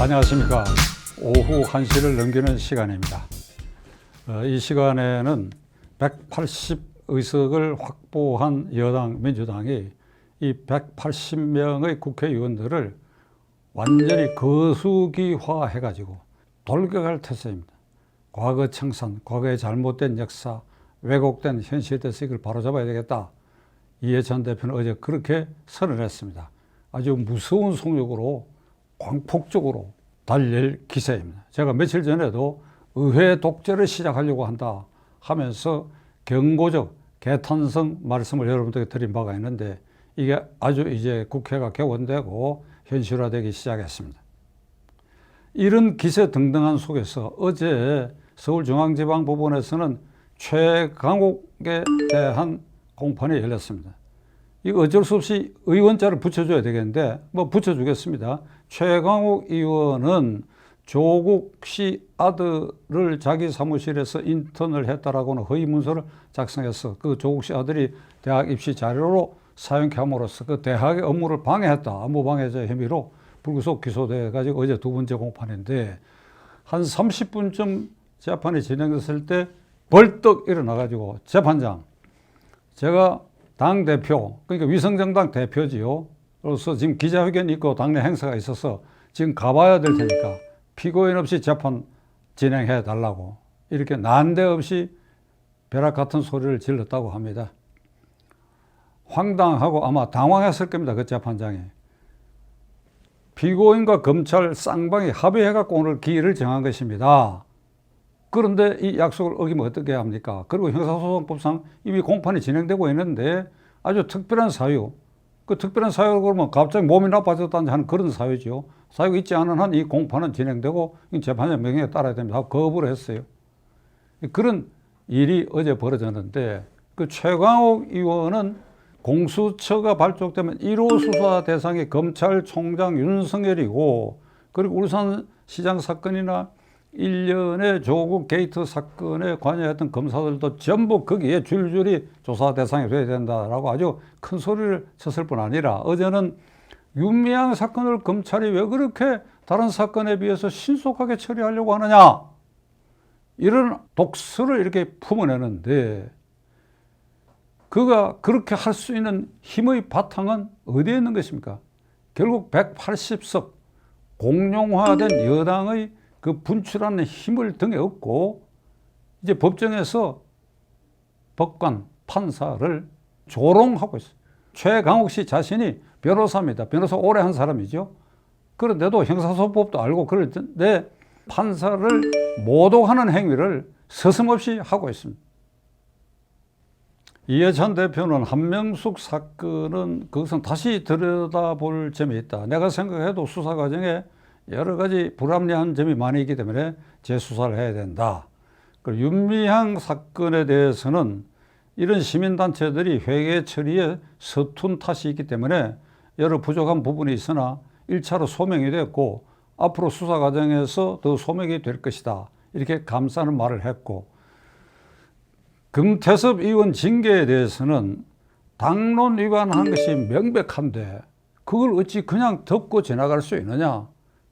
안녕하십니까. 오후 1시를 넘기는 시간입니다. 어, 이 시간에는 180의석을 확보한 여당 민주당이 이 180명의 국회의원들을 완전히 거수기화 해 가지고 돌격할 태세입니다. 과거 청산, 과거의 잘못된 역사, 왜곡된 현실 대서 이걸 바로잡아야 되겠다. 이해찬 대표는 어제 그렇게 선언했습니다. 아주 무서운 속력으로 광폭적으로 달릴 기세입니다. 제가 며칠 전에도 의회 독재를 시작하려고 한다 하면서 경고적 개탄성 말씀을 여러분들에게 드린 바가 있는데 이게 아주 이제 국회가 개원되고 현실화되기 시작했습니다. 이런 기세 등등한 속에서 어제 서울중앙지방법원에서는 최강욱에 대한 공판이 열렸습니다. 이거 어쩔 수 없이 의원자를 붙여줘야 되겠는데 뭐 붙여주겠습니다. 최강욱 의원은 조국 씨 아들을 자기 사무실에서 인턴을 했다라고는 허위 문서를 작성해서 그 조국 씨 아들이 대학 입시 자료로 사용케 함으로써 그 대학의 업무를 방해했다 업무 방해자 혐의로 불구속 기소돼 가지고 어제 두 번째 공판인데 한 30분쯤 재판이 진행됐을 때 벌떡 일어나 가지고 재판장 제가 당 대표 그러니까 위성정당 대표지요. 그래서 지금 기자회견 있고 당내 행사가 있어서 지금 가봐야 될 테니까 피고인 없이 재판 진행해 달라고 이렇게 난데없이 벼락 같은 소리를 질렀다고 합니다. 황당하고 아마 당황했을 겁니다. 그 재판장이. 피고인과 검찰 쌍방이 합의해갖고 오늘 기일을 정한 것입니다. 그런데 이 약속을 어기면 어떻게 합니까? 그리고 형사소송법상 이미 공판이 진행되고 있는데 아주 특별한 사유, 그 특별한 사유로 그러면 갑자기 몸이 나빠졌다는 하는 그런 사유죠. 사유가 있지 않은 한 이 공판은 진행되고 이 재판장 명령에 따라야 됩니다. 거부를 했어요. 그런 일이 어제 벌어졌는데 그 최광욱 의원은 공수처가 발족되면 1호 수사 대상이 검찰총장 윤석열이고 그리고 울산시장 사건이나 일련의 조국 게이트 사건에 관여했던 검사들도 전부 거기에 줄줄이 조사 대상이 돼야 된다라고 아주 큰 소리를 쳤을 뿐 아니라 어제는 윤미향 사건을 검찰이 왜 그렇게 다른 사건에 비해서 신속하게 처리하려고 하느냐 이런 독서를 이렇게 품어내는데 그가 그렇게 할 수 있는 힘의 바탕은 어디에 있는 것입니까? 결국 180석 공룡화된 여당의 그 분출하는 힘을 등에 업고 이제 법정에서 법관, 판사를 조롱하고 있어요. 최강욱 씨 자신이 변호사입니다. 변호사 오래 한 사람이죠. 그런데도 형사소법도 알고 그런데 판사를 모독하는 행위를 서슴없이 하고 있습니다. 이해찬 대표는 한명숙 사건은 그것은 다시 들여다볼 점이 있다. 내가 생각해도 수사 과정에 여러 가지 불합리한 점이 많이 있기 때문에 재수사를 해야 된다. 그리고 윤미향 사건에 대해서는 이런 시민단체들이 회계 처리에 서툰 탓이 있기 때문에 여러 부족한 부분이 있으나 1차로 소명이 됐고 앞으로 수사 과정에서 더 소명이 될 것이다. 이렇게 감싸는 말을 했고 금태섭 의원 징계에 대해서는 당론 위반한 것이 명백한데 그걸 어찌 그냥 덮고 지나갈 수 있느냐.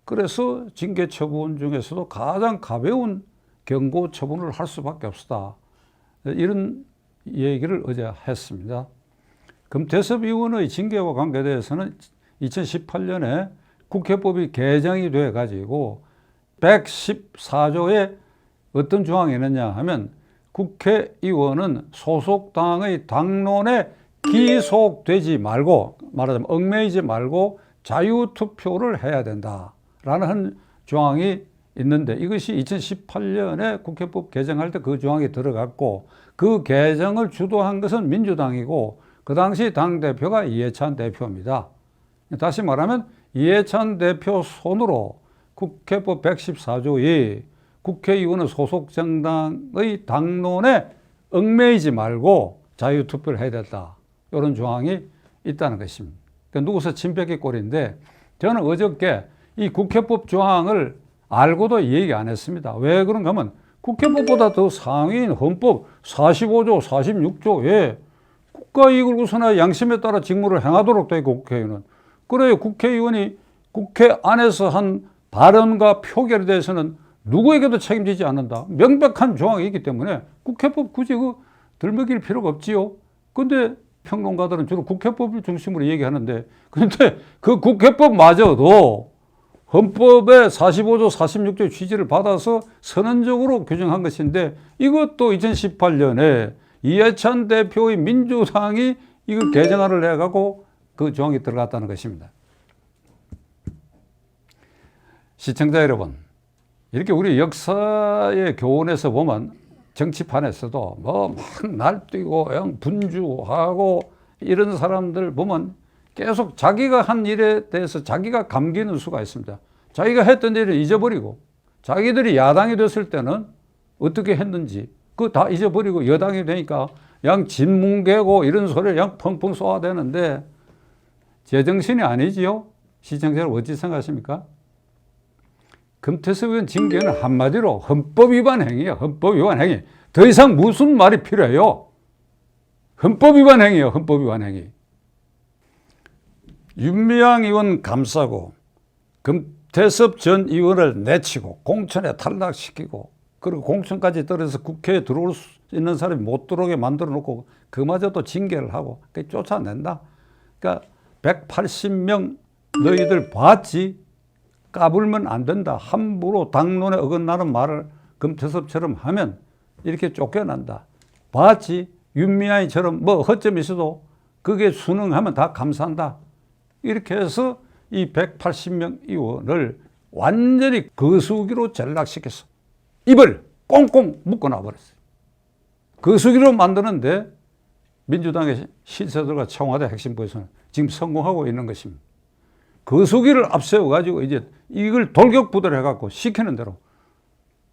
그래서 징계 처분 중에서도 가장 가벼운 경고 처분을 할 수밖에 없다. 이런 얘기를 어제 했습니다. 금태섭 의원의 징계와 관계돼서는 2018년에 국회법이 개정이 돼 가지고 114조에 어떤 조항이 있느냐 하면 국회의원은 소속 당의 당론에 기속되지 말고 말하자면 얽매이지 말고 자유투표를 해야 된다 라는 한 조항이 있는데 이것이 2018년에 국회법 개정할 때 그 조항이 들어갔고 그 개정을 주도한 것은 민주당이고 그 당시 당대표가 이해찬 대표입니다. 다시 말하면 이해찬 대표 손으로 국회법 114조에 국회의원은 소속 정당의 당론에 얽매이지 말고 자유투표를 해야 된다. 이런 조항이 있다는 것입니다. 그러니까 누구서 침뱉기 꼴인데 저는 어저께 이 국회법 조항을 알고도 얘기 안 했습니다. 왜 그런가 하면 국회법보다 더 상위인 헌법 45조, 46조에 국가 이익을 우선하여 양심에 따라 직무를 행하도록 있고 국회의원은 그래요. 국회의원이 국회 안에서 한 발언과 표결에 대해서는 누구에게도 책임지지 않는다. 명백한 조항이 있기 때문에 국회법 굳이 그 들먹일 필요가 없지요. 근데 평론가들은 주로 국회법을 중심으로 얘기하는데 근데 그 국회법마저도 헌법의 45조 46조 취지를 받아서 선언적으로 규정한 것인데 이것도 2018년에 이해찬 대표의 민주당이 이거 개정안을 해가고 그 조항이 들어갔다는 것입니다. 시청자 여러분, 이렇게 우리 역사의 교훈에서 보면 정치판에서도 뭐 막 날뛰고 분주하고 이런 사람들 보면 계속 자기가 한 일에 대해서 자기가 감기는 수가 있습니다. 자기가 했던 일을 잊어버리고 자기들이 야당이 됐을 때는 어떻게 했는지 그거 다 잊어버리고 여당이 되니까 양 진뭉개고 이런 소리를 양 펑펑 쏘아대는데 제정신이 아니지요? 시청자 여러분 어찌 생각하십니까? 금태섭 의원 징계는 한마디로 헌법 위반 행위예요. 헌법 위반 행위. 더 이상 무슨 말이 필요해요? 헌법 위반 행위예요. 헌법 위반 행위. 윤미향 의원 감싸고 금태섭 전 의원을 내치고 공천에 탈락시키고 그리고 공천까지 떨어져서 국회에 들어올 수 있는 사람이 못 들어오게 만들어 놓고 그마저도 징계를 하고 그 쫓아낸다. 그러니까 180명 너희들 봤지? 까불면 안 된다. 함부로 당론에 어긋나는 말을 금태섭처럼 하면 이렇게 쫓겨난다. 봤지? 윤미향이처럼 뭐 허점이 있어도 그게 순응하면 다 감사한다. 이렇게 해서 이 180명 의원을 완전히 거수기로 전락시켰어. 입을 꽁꽁 묶어놔 버렸어요. 거수기로 만드는데 민주당의 신세들과 청와대 핵심 부에서는 지금 성공하고 있는 것입니다. 거수기를 앞세워 가지고 이제 이걸 돌격부대를 해갖고 시키는 대로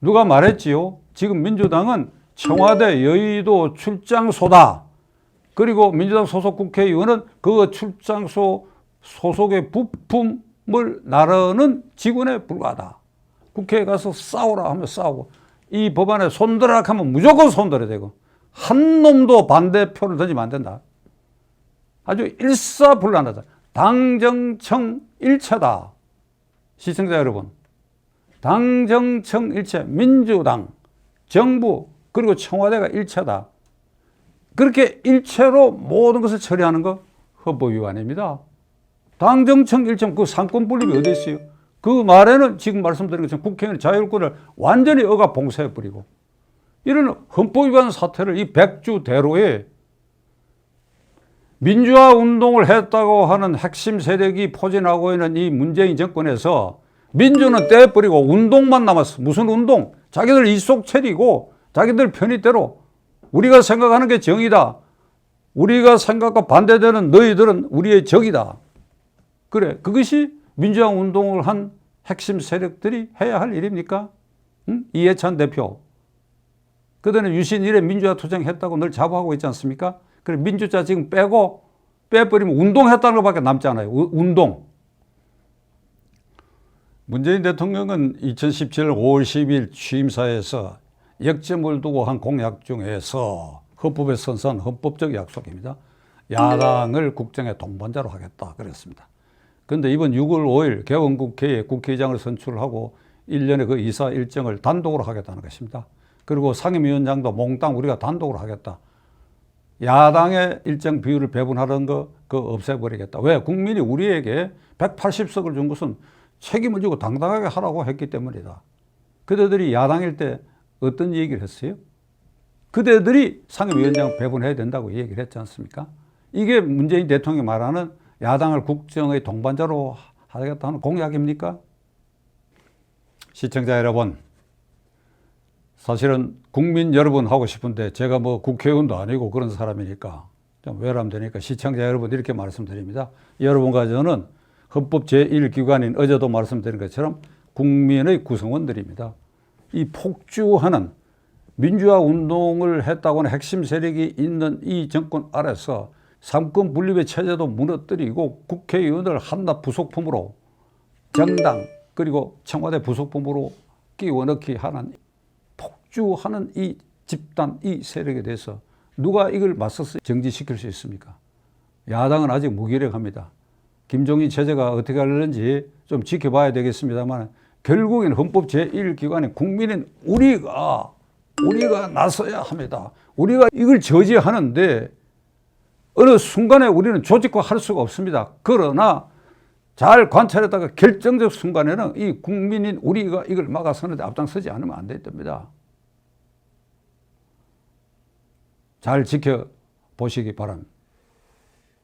누가 말했지요? 지금 민주당은 청와대 여의도 출장소다. 그리고 민주당 소속 국회의원은 그 출장소 소속의 부품을 나르는 직원에 불과하다. 국회에 가서 싸우라 하면 싸우고 이 법안에 손들어라 하면 무조건 손들어야 되고 한 놈도 반대표를 던지면 안 된다. 아주 일사불란하다. 당정청 일체다. 시청자 여러분. 당정청 일체, 민주당, 정부, 그리고 청와대가 일체다. 그렇게 일체로 모든 것을 처리하는 거 헌법 위반입니다. 당정청 일정 그 상권 분립이 어디 있어요? 그 말에는 지금 말씀드린 것처럼 국회의원 자율권을 완전히 억압 봉쇄해 버리고 이런 헌법 위반 사태를 이 백주 대로에 민주화 운동을 했다고 하는 핵심 세력이 포진하고 있는 이 문재인 정권에서 민주는 떼버리고 운동만 남았어. 무슨 운동? 자기들 이속 체리고 자기들 편의대로 우리가 생각하는 게 정의다. 우리가 생각과 반대되는 너희들은 우리의 적이다. 그래. 그것이 민주화 운동을 한 핵심 세력들이 해야 할 일입니까? 응? 이해찬 대표. 그들은 유신일에 민주화 투쟁했다고 늘 자부하고 있지 않습니까? 그래 민주자 지금 빼고 빼버리면 운동했다는 것밖에 남지 않아요. 우- 운동. 문재인 대통령은 2017년 5월 10일 취임사에서 역점을 두고 한 공약 중에서 헌법에 선서한 헌법적 약속입니다. 야당을 국정의 동반자로 하겠다 그랬습니다. 그런데 이번 6월 5일 개원국회에 국회의장을 선출하고 1년의 그 이사 일정을 단독으로 하겠다는 것입니다. 그리고 상임위원장도 몽땅 우리가 단독으로 하겠다. 야당의 일정 비율을 배분하는 거 그거 없애버리겠다. 왜? 국민이 우리에게 180석을 준 것은 책임을 지고 당당하게 하라고 했기 때문이다. 그대들이 야당일 때 어떤 얘기를 했어요? 그대들이 상임위원장 배분해야 된다고 얘기를 했지 않습니까? 이게 문재인 대통령이 말하는 야당을 국정의 동반자로 하겠다는 공약입니까? 시청자 여러분, 사실은 국민 여러분 하고 싶은데 제가 뭐 국회의원도 아니고 그런 사람이니까 좀 외람되니까 시청자 여러분 이렇게 말씀드립니다. 여러분과 저는 헌법 제1기관인 어제도 말씀드린 것처럼 국민의 구성원들입니다. 이 폭주하는 민주화 운동을 했다고 하는 핵심 세력이 있는 이 정권 아래서 삼권 분립의 체제도 무너뜨리고 국회의원을 한낱 부속품으로 정당 그리고 청와대 부속품으로 끼워 넣기 하는 폭주하는 이 집단, 이 세력에 대해서 누가 이걸 맞서서 정지시킬 수 있습니까? 야당은 아직 무기력합니다. 김종인 체제가 어떻게 하려는지 좀 지켜봐야 되겠습니다만 결국엔 헌법 제1기관인 국민인 우리가 우리가 나서야 합니다. 우리가 이걸 저지하는데 어느 순간에 우리는 조직화할 수가 없습니다. 그러나 잘 관찰하다가 결정적 순간에는 이 국민인 우리가 이걸 막아서는데 앞장서지 않으면 안 됩니다. 잘 지켜보시기 바랍니다.